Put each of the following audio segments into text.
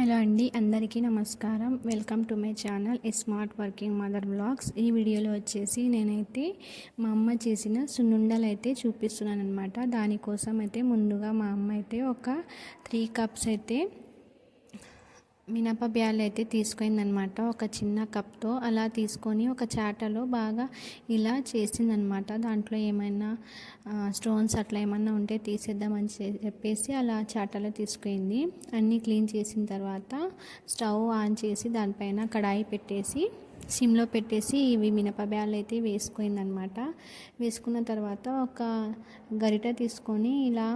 Hello అండి అందరికీ నమస్కారం. Welcome to my channel smart working mother blogs ఈ వీడియోలో వచ్చేసి నేనైతే మా అమ్మ చేసిన సున్నుండలు అయితే చూపిస్తున్నాను అనమాట దానికోసం అయితే ముందుగా మా అమ్మ అయితే ఒక త్రీ కప్స్ అయితే మినప బ్యాలు అయితే తీసుకుందనమాట ఒక చిన్న కప్తో అలా తీసుకొని ఒక చాటలో బాగా ఇలా చేసిందనమాట. దాంట్లో ఏమైనా స్టోన్స్ అట్లా ఏమైనా ఉంటే తీసేద్దామని చెప్పేసి అలా చాటలో తీసుకుంది అన్నీ క్లీన్ చేసిన తర్వాత స్టవ్ ఆన్ చేసి దానిపైన కడాయి పెట్టేసి సిమ్లో పెట్టేసి ఇవి మినప బ్యాలు అయితే వేసుకుందనమాట వేసుకున్న తర్వాత ఒక గరిట తీసుకొని ఇలా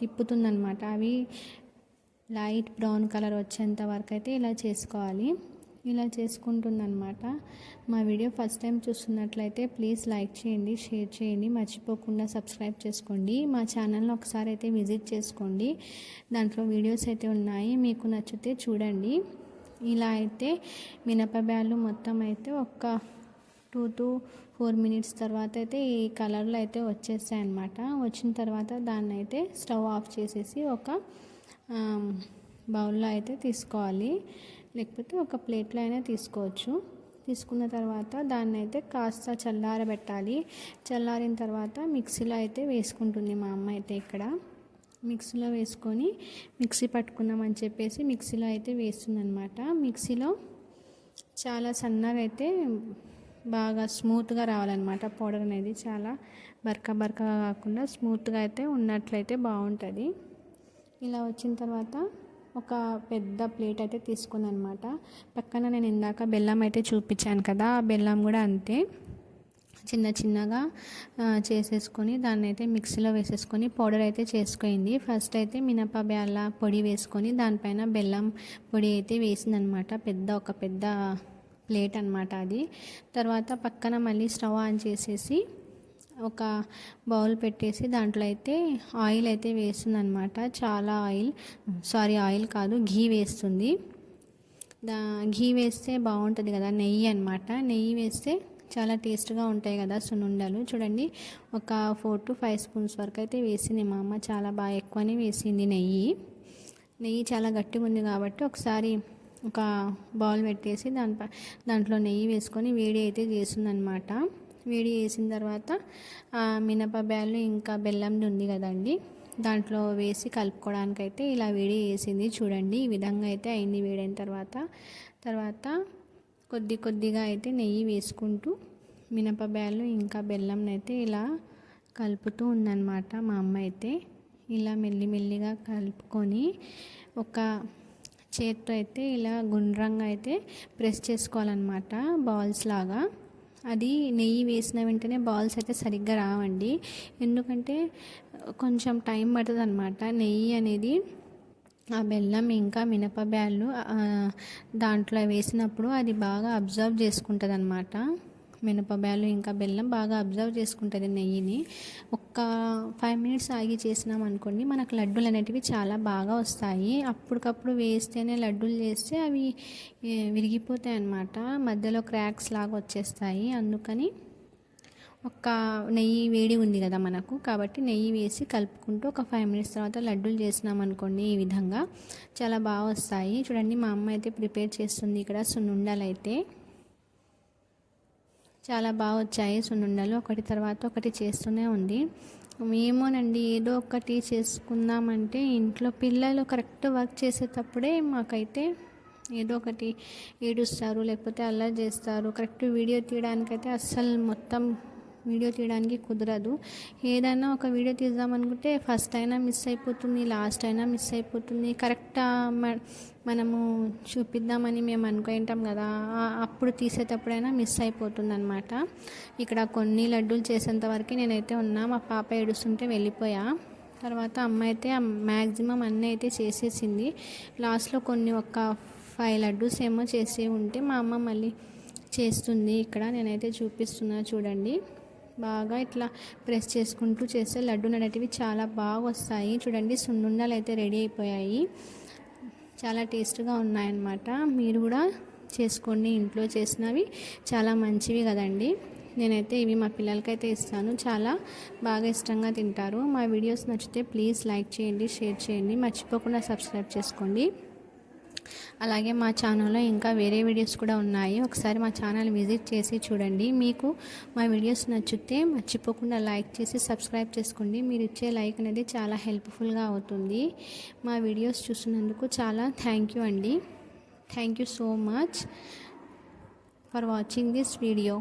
తిప్పుతుందనమాట. అవి లైట్ బ్రౌన్ కలర్ వచ్చేంత వరకు అయితే ఇలా చేసుకోవాలి. ఇలా చేసుకుంటుందన్నమాట. మా వీడియో ఫస్ట్ టైం చూస్తున్నట్లయితే ప్లీజ్ లైక్ చేయండి షేర్ చేయండి. మర్చిపోకుండా సబ్స్క్రైబ్ చేసుకోండి. మా ఛానల్ని ఒకసారి అయితే విజిట్ చేసుకోండి. దాంట్లో వీడియోస్ అయితే ఉన్నాయి. మీకు నచ్చితే చూడండి. ఇలా అయితే మినపబ్యాలు మొత్తం అయితే ఒక టూ టు ఫోర్ మినిట్స్ తర్వాత అయితే ఈ కలర్లో అయితే వచ్చేస్తాయి అన్నమాట వచ్చిన తర్వాత దాన్ని అయితే స్టవ్ ఆఫ్ చేసేసి ఒక బౌల్లో అయితే తీసుకోవాలి. లేకపోతే ఒక ప్లేట్లో అయినా తీసుకోవచ్చు. తీసుకున్న తర్వాత దాన్ని అయితే కాస్త చల్లారబెట్టాలి. చల్లారిన తర్వాత మిక్సీలో అయితే వేసుకుంటుంది మా అమ్మ అయితే ఇక్కడ. మిక్సీలో వేసుకొని మిక్సీ పట్టుకుందామని చెప్పేసి మిక్సీలో అయితే వేస్తుందనమాట మిక్సీలో చాలా సన్నగా అయితే బాగా స్మూత్గా రావాలన్నమాట. పౌడర్ అనేది చాలా బరక బరకగా కాకుండా స్మూత్గా అయితే ఉన్నట్లయితే బాగుంటుంది. ఇలా వచ్చిన తర్వాత ఒక పెద్ద ప్లేట్ అయితే తీసుకున్నాను అనమాట పక్కన నేను ఇందాక బెల్లం అయితే చూపించాను కదా ఆ బెల్లం కూడా అంతే. చిన్న చిన్నగా చేసేసుకొని దాన్ని అయితే మిక్సీలో వేసేసుకొని పౌడర్ అయితే చేసుకుంది. ఫస్ట్ అయితే మినప బెల్ల పొడి వేసుకొని దానిపైన బెల్లం పొడి అయితే వేసిందనమాట. పెద్ద ఒక పెద్ద ప్లేట్ అనమాట అది. తర్వాత పక్కన మళ్ళీ స్టవ్ ఆన్ చేసేసి ఒక బౌల్ పెట్టేసి దాంట్లో అయితే ఆయిల్ అయితే వేస్తుంది అనమాట చాలా ఆయిల్ సారీ ఆయిల్ కాదు ఘీ వేస్తుంది. దా ఘీ వేస్తే బాగుంటుంది కదా నెయ్యి అనమాట నెయ్యి వేస్తే చాలా టేస్ట్గా ఉంటాయి కదా సునుండలు చూడండి ఒక ఫోర్ టు ఫైవ్ స్పూన్స్ వరకు అయితే వేసింది మా అమ్మ. చాలా బాగా ఎక్కువనే వేసింది నెయ్యి. నెయ్యి చాలా గట్టిగా ఉంది కాబట్టి ఒకసారి ఒక బౌల్ పెట్టేసి దానిపై దాంట్లో నెయ్యి వేసుకొని వేడి అయితే చేసిందనమాట వేడి చేసిన తర్వాత మినపబ్యాలు ఇంకా బెల్లం ఉంది కదండి. దాంట్లో వేసి కలుపుకోవడానికి అయితే ఇలా వేడి వేసింది చూడండి ఈ విధంగా అయితే అయింది వేడైన తర్వాత. తర్వాత కొద్ది కొద్దిగా అయితే నెయ్యి వేసుకుంటూ మినపబ్యాలు ఇంకా బెల్లం అయితే ఇలా కలుపుతూ ఉందన్నమాట మా అమ్మ అయితే. ఇలా మెల్లిమెల్లిగా కలుపుకొని ఒక చేత్తో అయితే ఇలా గుండ్రంగా అయితే ప్రెస్ చేసుకోవాలన్నమాట బాల్స్ లాగా. అది నెయ్యి వేసిన వెంటనే బాల్స్ అయితే సరిగ్గా రావండి. ఎందుకంటే కొంచెం టైం పడుతుంది అనమాట నెయ్యి అనేది ఆ బెల్లం ఇంకా మినప బ్యాళ్ళు దాంట్లో వేసినప్పుడు అది బాగా అబ్జర్వ్ చేసుకుంటుంది అనమాట మినపబ్యాలు ఇంకా బెల్లం బాగా అబ్జర్వ్ చేసుకుంటుంది నెయ్యిని. ఒక్క ఫైవ్ మినిట్స్ ఆగి చేసినాం అనుకోండి మనకు లడ్డూలు అనేటివి చాలా బాగా వస్తాయి. అప్పటికప్పుడు వేస్తేనే లడ్డూలు చేస్తే అవి విరిగిపోతాయి అన్నమాట. మధ్యలో క్రాక్స్ లాగా వచ్చేస్తాయి. అందుకని ఒక నెయ్యి వేడి ఉంది కదా మనకు కాబట్టి నెయ్యి వేసి కలుపుకుంటూ ఒక ఫైవ్ మినిట్స్ తర్వాత లడ్డూలు చేసినాం అనుకోండి ఈ విధంగా. చాలా బాగా వస్తాయి. చూడండి మా అమ్మ అయితే ప్రిపేర్ చేస్తుంది ఇక్కడ సున్నుండలు అయితే చాలా బాగా వచ్చాయి సున్నుండలు. ఒకటి తర్వాత ఒకటి చేస్తూనే ఉంది. ఏమోనండి ఏదో ఒకటి చేసుకుందామంటే ఇంట్లో పిల్లలు కరెక్ట్ వర్క్ చేసేటప్పుడే మాకైతే ఏదో ఒకటి ఏడుస్తారు లేకపోతే అల్లరి చేస్తారు. కరెక్ట్ వీడియో తీయడానికైతే అస్సలు మొత్తం వీడియో తీయడానికి కుదరదు. ఏదైనా ఒక వీడియో తీద్దామనుకుంటే ఫస్ట్ అయినా మిస్ అయిపోతుంది లాస్ట్ అయినా మిస్ అయిపోతుంది. కరెక్ట్ మనము చూపిద్దామని మేము అనుకుంటాం కదా. అప్పుడు తీసేటప్పుడైనా మిస్ అయిపోతుంది అనమాట ఇక్కడ కొన్ని లడ్డూలు చేసేంత వరకు నేనైతే ఉన్నా. మా పాప ఏడుస్తుంటే వెళ్ళిపోయా. తర్వాత అమ్మ అయితే మ్యాక్సిమం అన్నీ అయితే చేసేసింది. లాస్ట్లో కొన్ని ఒక ఫైవ్ లడ్డూస్ ఏమో చేసి ఉంటే మా అమ్మ మళ్ళీ చేస్తుంది. ఇక్కడ నేనైతే చూపిస్తున్నా చూడండి. బాగా ఇట్లా ప్రెస్ చేసుకుంటూ చేస్తే లడ్డూలు అనేటివి చాలా బాగా వస్తాయి. చూడండి సున్నుండలు అయితే రెడీ అయిపోయాయి. చాలా టేస్ట్గా ఉన్నాయన్నమాట. మీరు కూడా చేసుకోండి. ఇంట్లో చేసినవి చాలా మంచివి కదండి. నేనైతే ఇవి మా పిల్లలకైతే ఇస్తాను. చాలా బాగా ఇష్టంగా తింటారు. మా వీడియోస్ నచ్చితే ప్లీజ్ లైక్ చేయండి షేర్ చేయండి. మర్చిపోకుండా సబ్స్క్రైబ్ చేసుకోండి. అలాగే మా ఛానల్లో ఇంకా వేరే వీడియోస్ కూడా ఉన్నాయి. ఒకసారి మా ఛానల్ విజిట్ చేసి చూడండి. మీకు మా వీడియోస్ నచ్చితే మర్చిపోకుండా లైక్ చేసి సబ్స్క్రైబ్ చేసుకోండి. మీరు ఇచ్చే లైక్ అనేది చాలా హెల్ప్ఫుల్గా అవుతుంది. మా వీడియోస్ చూసినందుకు చాలా థ్యాంక్ యూ అండి. Thank you so much for watching this video.